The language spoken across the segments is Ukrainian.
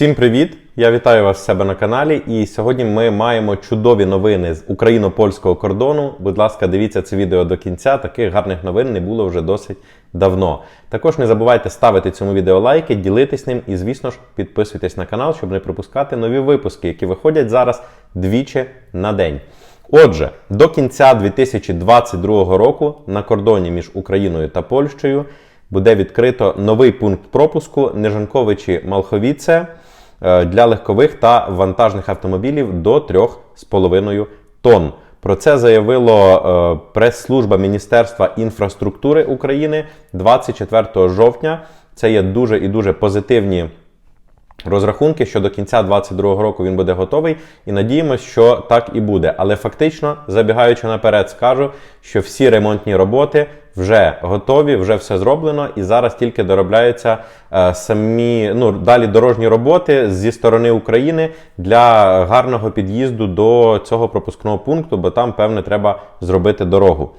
Всім привіт! Я вітаю вас в себе на каналі. І сьогодні ми маємо чудові новини з україно-польського кордону. Будь ласка, дивіться це відео до кінця. Таких гарних новин не було вже досить давно. Також не забувайте ставити цьому відео лайки, ділитись ним і, звісно ж, підписуйтесь на канал, щоб не пропускати нові випуски, які виходять зараз двічі на день. Отже, до кінця 2022 року на кордоні між Україною та Польщею буде відкрито новий пункт пропуску Нежанковичі Малховіце для легкових та вантажних автомобілів до 3,5 тонн. Про це заявило е, прес-служба Міністерства інфраструктури України 24 жовтня. Це є дуже і дуже позитивні розрахунки, що до кінця 2022 року він буде готовий, і надіємося, що так і буде. Але фактично, забігаючи наперед, скажу, що всі ремонтні роботи вже готові, вже все зроблено, і зараз тільки доробляються е, самі ну далі дорожні роботи зі сторони України для гарного під'їзду до цього пропускного пункту, бо там, певне, треба зробити дорогу.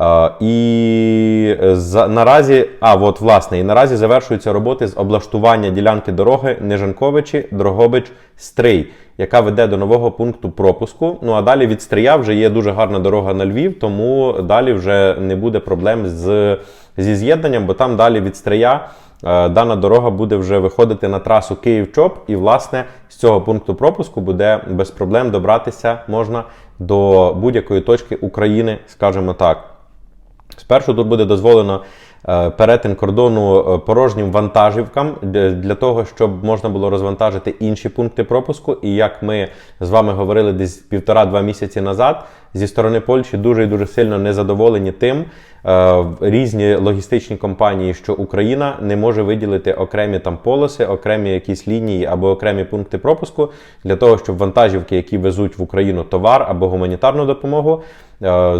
Е, І за, наразі, а от власне, і наразі завершуються роботи з облаштування ділянки дороги Нежанковичі, Дрогобич, Стрий, яка веде до нового пункту пропуску. Ну а далі від Стрия вже є дуже гарна дорога на Львів, тому далі вже не буде проблем з, зі з'єднанням, бо там далі від Стрия. е, Дана дорога буде вже виходити на трасу Київ-Чоп, і власне з цього пункту пропуску буде без проблем добратися можна до будь-якої точки України, скажімо так. Спершу тут буде дозволено е, перетин кордону е, порожнім вантажівкам для того, щоб можна було розвантажити інші пункти пропуску. І як ми з вами говорили десь півтора-два місяці назад, зі сторони Польщі дуже і дуже сильно незадоволені тим е, різні логістичні компанії, що Україна не може виділити окремі там полоси, окремі якісь лінії або окремі пункти пропуску для того, щоб вантажівки, які везуть в Україну товар або гуманітарну допомогу,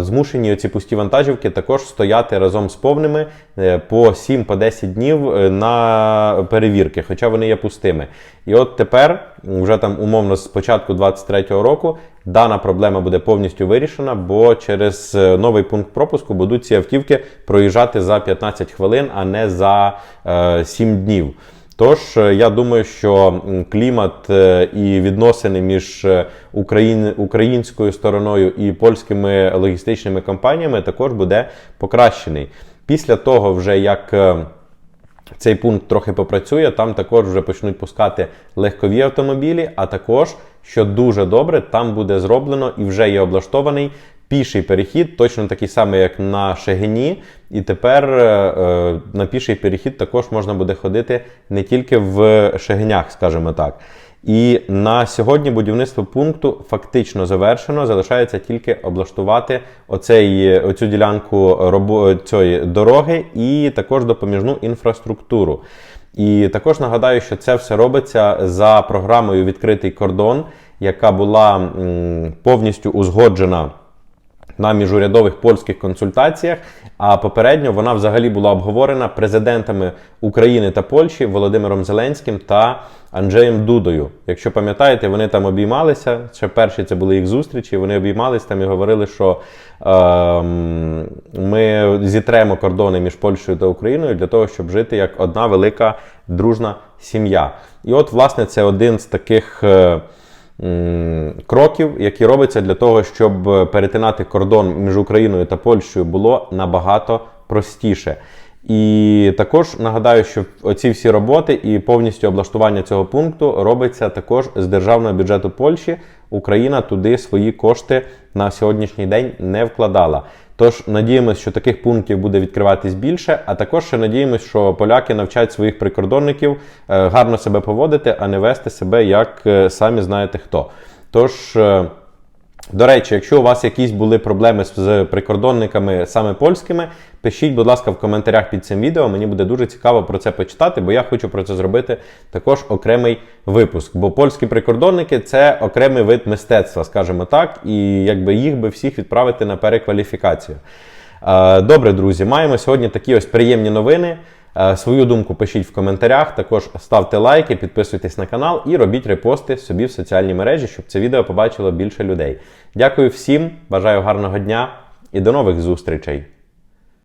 змушені ці пусті вантажівки також стояти разом з повними е, по 7-10 днів е, на перевірки, хоча вони є пустими. І от тепер, вже там умовно з початку 2023 року, дана проблема буде повністю вирішена, бо через е, новий пункт пропуску будуть ці автівки проїжджати за 15 хвилин, а не за е, 7 днів. Тож е, я думаю, що клімат е, і відносини між е, українською стороною і польськими логістичними компаніями також буде покращений. Після того, вже як цей пункт трохи попрацює, там також вже почнуть пускати легкові автомобілі, а також, що дуже добре, там буде зроблено і вже є облаштований піший перехід, точно такий самий, як на Шегині. І тепер е, е, на піший перехід також можна буде ходити не тільки в Шегинях, скажімо так. І на сьогодні будівництво пункту фактично завершено. Залишається тільки облаштувати оцей, оцю ділянку робо, цієї дороги і також допоміжну інфраструктуру. І також нагадаю, що це все робиться за програмою Відкритий кордон, яка була м, повністю узгоджена на міжурядових польських консультаціях. А попередньо вона взагалі була обговорена президентами України та Польщі Володимиром Зеленським та Анджеєм Дудою. Якщо пам'ятаєте, вони там обіймалися. Ще перші це були їх зустрічі. Вони обіймалися там і говорили, що ем, ми зітремо кордони між Польщею та Україною для того, щоб жити як одна велика дружна сім'я. І от, власне, це один з таких. е, кроків, які робиться для того, щоб е, перетинати кордон між Україною та Польщею було набагато простіше. І також нагадаю, що оці всі роботи і повністю облаштування цього пункту робиться також з державного бюджету Польщі. Україна туди свої кошти на сьогоднішній день не вкладала. Тож надіємося, що таких пунктів буде відкриватись більше, а також ще надіємося, що поляки навчать своїх прикордонників е, гарно себе поводити, а не вести себе як е, самі знаєте хто. Тож. До речі, якщо у вас якісь були проблеми з- з прикордонниками саме польськими, пишіть, будь ласка, в коментарях під цим відео. Мені буде дуже цікаво про це почитати, бо я хочу про це зробити також окремий випуск. Бо польські прикордонники це окремий вид мистецтва, скажімо так, і якби їх би всіх відправити на перекваліфікацію. Е, Добре, друзі, маємо сьогодні такі ось приємні новини. Е, Свою думку пишіть в коментарях, також ставте лайки, підписуйтесь на канал і робіть репости собі в соціальні мережі, щоб це відео побачило більше людей. Дякую всім, бажаю гарного дня і до нових зустрічей!